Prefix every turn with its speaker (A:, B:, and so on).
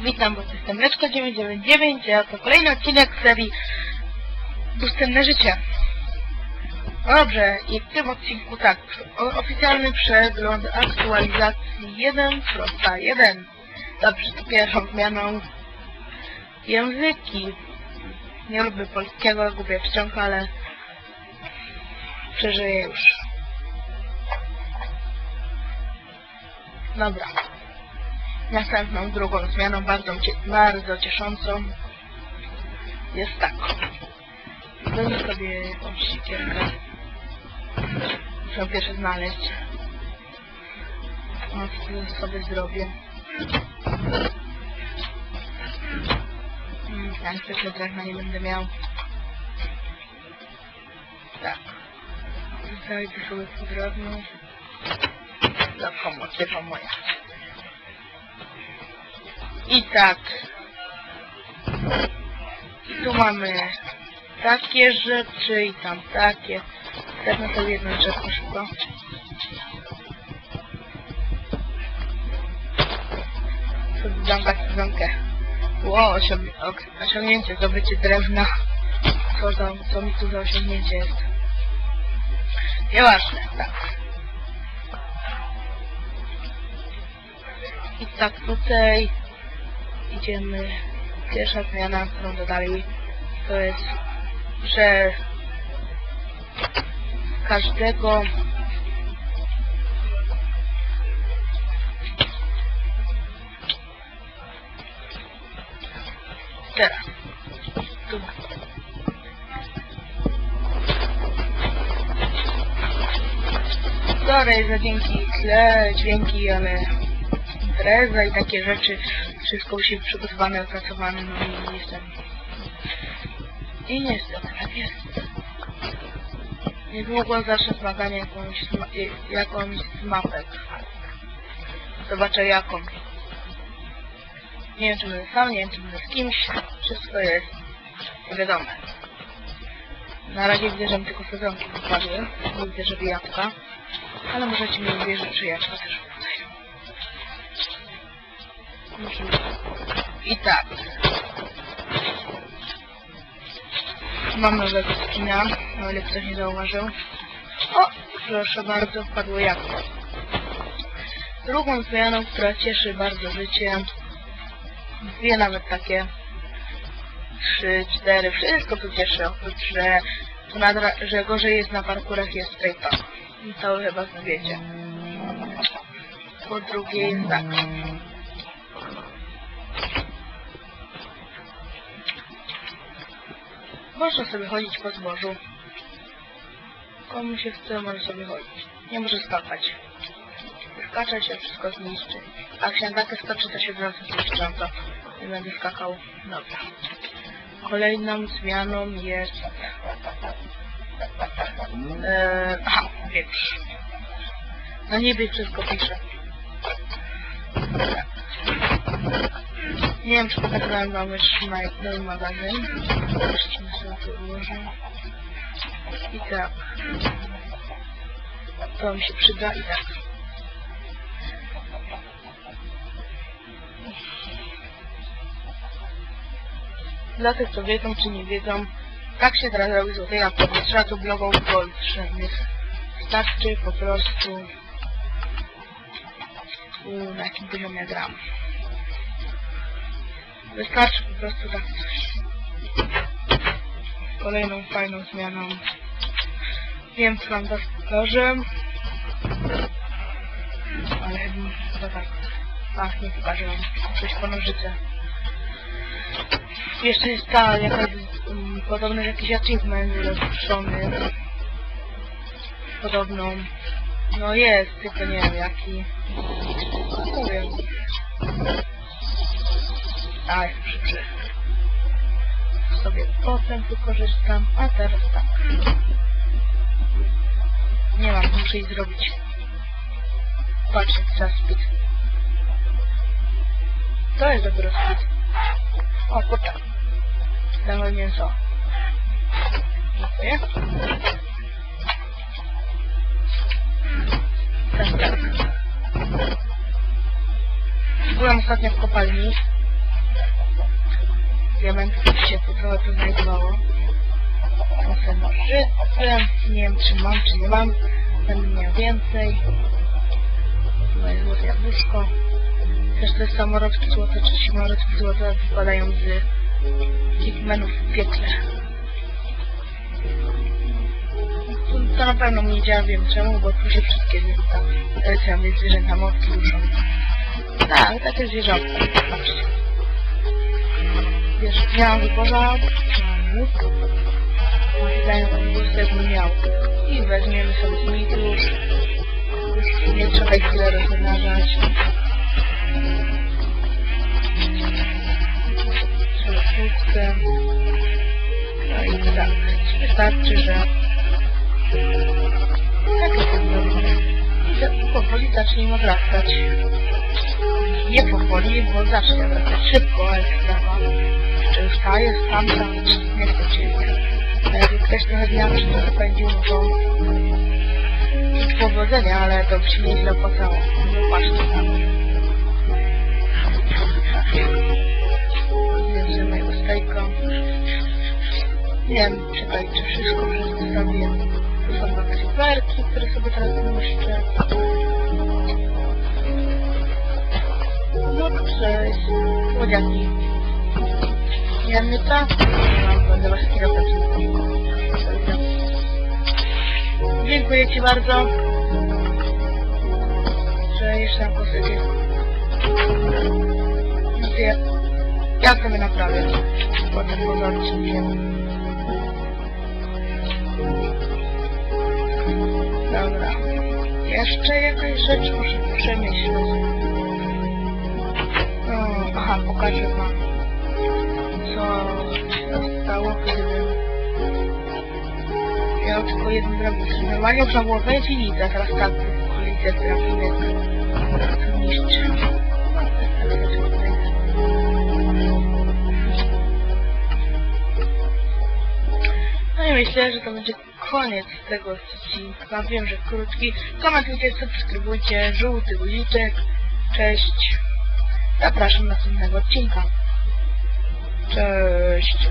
A: Witam Was, jestem Leczko999, a to kolejny odcinek serii Pustynne Życie. Dobrze, i w tym odcinku tak, oficjalny przegląd aktualizacji 1.1. Dobrze, to pierwszą zmianą języki. Nie lubię polskiego, gubię wciąg, ale przeżyję już. Dobra. Następną, drugą zmianą, bardzo, bardzo cieszącą, jest tak. Zrobię sobie jakąś siekierkę. Muszę pierwsze znaleźć. No, sobie zrobię. Tak, zwykle drewna nie będę miał. Tak. Znajdę sobie drewno. Za pomoc, chyba moja. I tak. Tu mamy takie rzeczy i tam takie. Wezmę sobie jedno drzewko szybko. Tu dam tak sezonkę. Ło, osiąg osiągnięcie, zdobycie drewna. Co, za, co mi tu za osiągnięcie jest? Nieważne, tak. I tak tutaj idziemy. Pierwsza zmiana, którą dodali, to jest, że każdego teraz. Tu. Sorry za dźwięki, tle dźwięki, ale impreza i takie rzeczy, wszystko być przygotowane, opracowane, no i jestem. I niestety tak jest. Niedługo zacznę zmaganie jakąś, jakąś z mapek. Zobaczę jaką. Nie wiem czy będę sam, nie wiem czy będę z kimś. Wszystko jest wiadome. Na razie widzę, że mi tylko sezonki wypadły. Nie widzę, żeby jabłka. Ale możecie mi uwierzyć, że jabłka też I tak. Mam nowego skina, o ile ktoś nie zauważył. O, proszę bardzo, wpadło jabłko. Drugą zmianą, która cieszy bardzo życie, dwie nawet takie, trzy, cztery, wszystko to cieszy, oprócz, że, że gorzej jest na parkurach jest straighta. I to chyba wiecie. Po drugie jest tak. Można sobie chodzić po zbożu. Komu się chce, może sobie chodzić. Nie może skakać. Skacza się, wszystko zniszczy. A jak się na skoczy, to się no to nie będę skakał. Dobra. Kolejną zmianą jest... Eee, aha, już. Na niebie wszystko pisze. Nie wiem, czy pokazałem wam już maj- nowy magazyn. Jeszcze na sobie to ułożę. I tak. To mi się przyda i tak. Dla tych, co wiedzą, czy nie wiedzą, tak się teraz robi złote jabłko. Trzeba tu global gold żadnych. Wystarczy po prostu tu na jakim poziomie gram. Wystarczy po prostu tak coś. Kolejną fajną zmianą. Wiem, co wam teraz pokażę. Ale chyba tak. Ach, nie pokażę wam. Coś po nożyce. Jeszcze jest ta jakaś um, podobny jakiś achievement rozpuszczony. Podobną. No jest, tylko nie wiem jaki. Nie wiem. Jest szybszy. Sobie potem wykorzystam, a teraz tak. Nie mam, muszę ich zrobić. Patrzcie, czas speed. To jest dopiero speed. O, kurczę. Damy mięso. Dziękuję. Tak, tak. Byłem ostatnio w kopalni. Diamentów się tu trochę tu znajdowało. Trochę nożyce, nie wiem czy mam, czy nie mam. Będę miał więcej. Tutaj jest złote jabłuszko. Też te samorodki złote, czy simarodki złote wypadają z pigmenów w piekle. To, na pewno nie działa, wiem czemu, bo tu się wszystkie zwierzęta, e, mówię, zwierzęta morskie ruszą. Tak, takie zwierzątka. Wiesz, miałam wyborza, mam łuk, daję tam gustę, jakbym miał. I weźmiemy sobie już. Już nie trzeba ich tyle rozmnażać. Trzeba krótkę. No i tak, wystarczy, że tak jest zrobione. I powoli zacznie im odrastać. Nie powoli, bo zacznie odrastać szybko, ale sprawa. Czy już ta jest, tamta, nie chcę cię. A jakby ktoś trochę przy to zapędził, no to powodzenia, ale to by się nieźle opłacało. No patrzcie tam. Zjeżdżę mojego stejka. Nie wiem, czekaj, czy wszystko wszystko zrobię. Tu są jakieś werki, które sobie teraz zniszczę. Słodziaki. Jannyka? No, będę was kierować. Dziękuję Ci bardzo. Że jeszcze na posypie. Ja, ja sobie naprawię. Potem poza odcinkiem. Dobra. Jeszcze jakaś rzecz muszę przemyśleć. Aha, pokażę wam, co się stało, kiedy miał tylko jeden można było wejść i a teraz tak, kolizja drabinek to niszczy. No i myślę, że to będzie koniec tego odcinka. Wiem, że krótki. Komentujcie, subskrybujcie, żółty guziczek. Cześć. Zapraszam do następnego odcinka. Cześć.